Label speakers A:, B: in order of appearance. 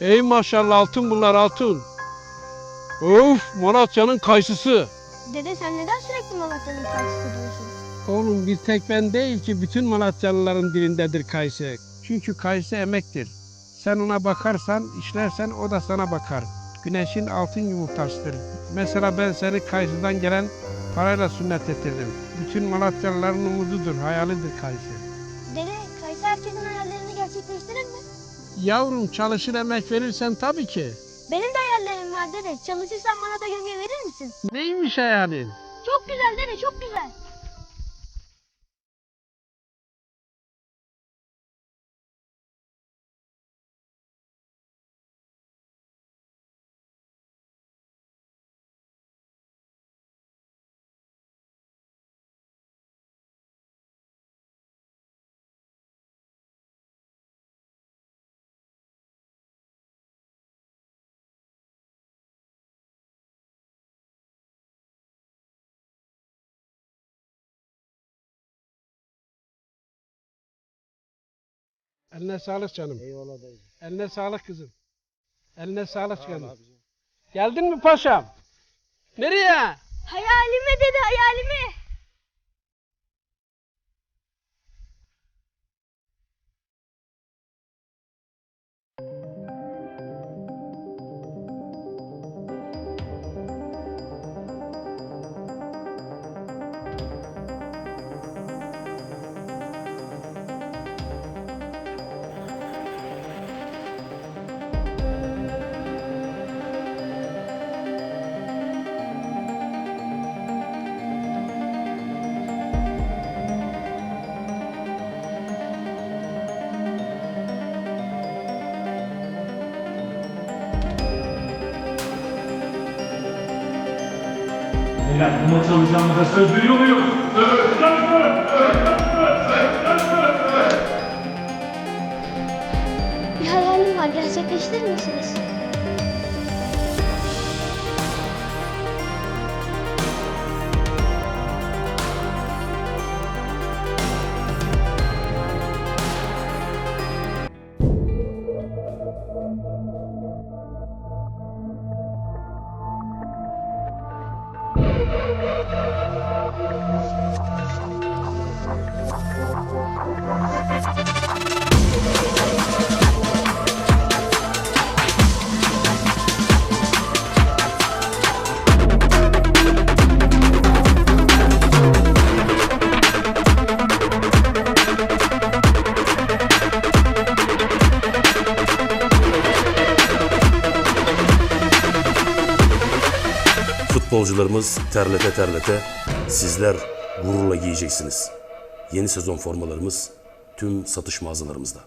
A: Ey maşallah altın bunlar altın. Of Malatya'nın kayısısı.
B: Dede sen neden sürekli Malatya'nın karşısı diyorsun?
A: Oğlum bir tek ben değil ki bütün Malatyalıların dilindedir kayısı. Çünkü kayısı emektir. Sen ona bakarsan, işlersen o da sana bakar. Güneşin altın yumurtasıdır. Mesela ben seni kayısıdan gelen parayla sünnet ettirdim. Bütün Malatyalıların umududur, hayalidir kayısı.
B: Dede kayısı herkesin hayallerini gerçekleştirir mi?
A: Yavrum çalışır emek verirsen tabii ki.
B: Benim de hayallerim var dede. Çalışırsan bana da gölge verir misin?
A: Neymiş hayalin?
B: Çok güzel dede çok güzel.
A: Eline sağlık canım.
C: Eyvallah dayı.
A: Eline sağlık kızım. Eline sağlık canım. Geldin mi paşam? Nereye?
B: Hayalime dede hayalime.
D: Beyler bu maçı alacağımıza söz veriyor muyuz?
B: Bir hayalim var gerçekleştirir misiniz? Thank you.
E: Futbolcularımız terlete terlete, sizler gururla giyeceksiniz. Yeni sezon formalarımız tüm satış mağazalarımızda.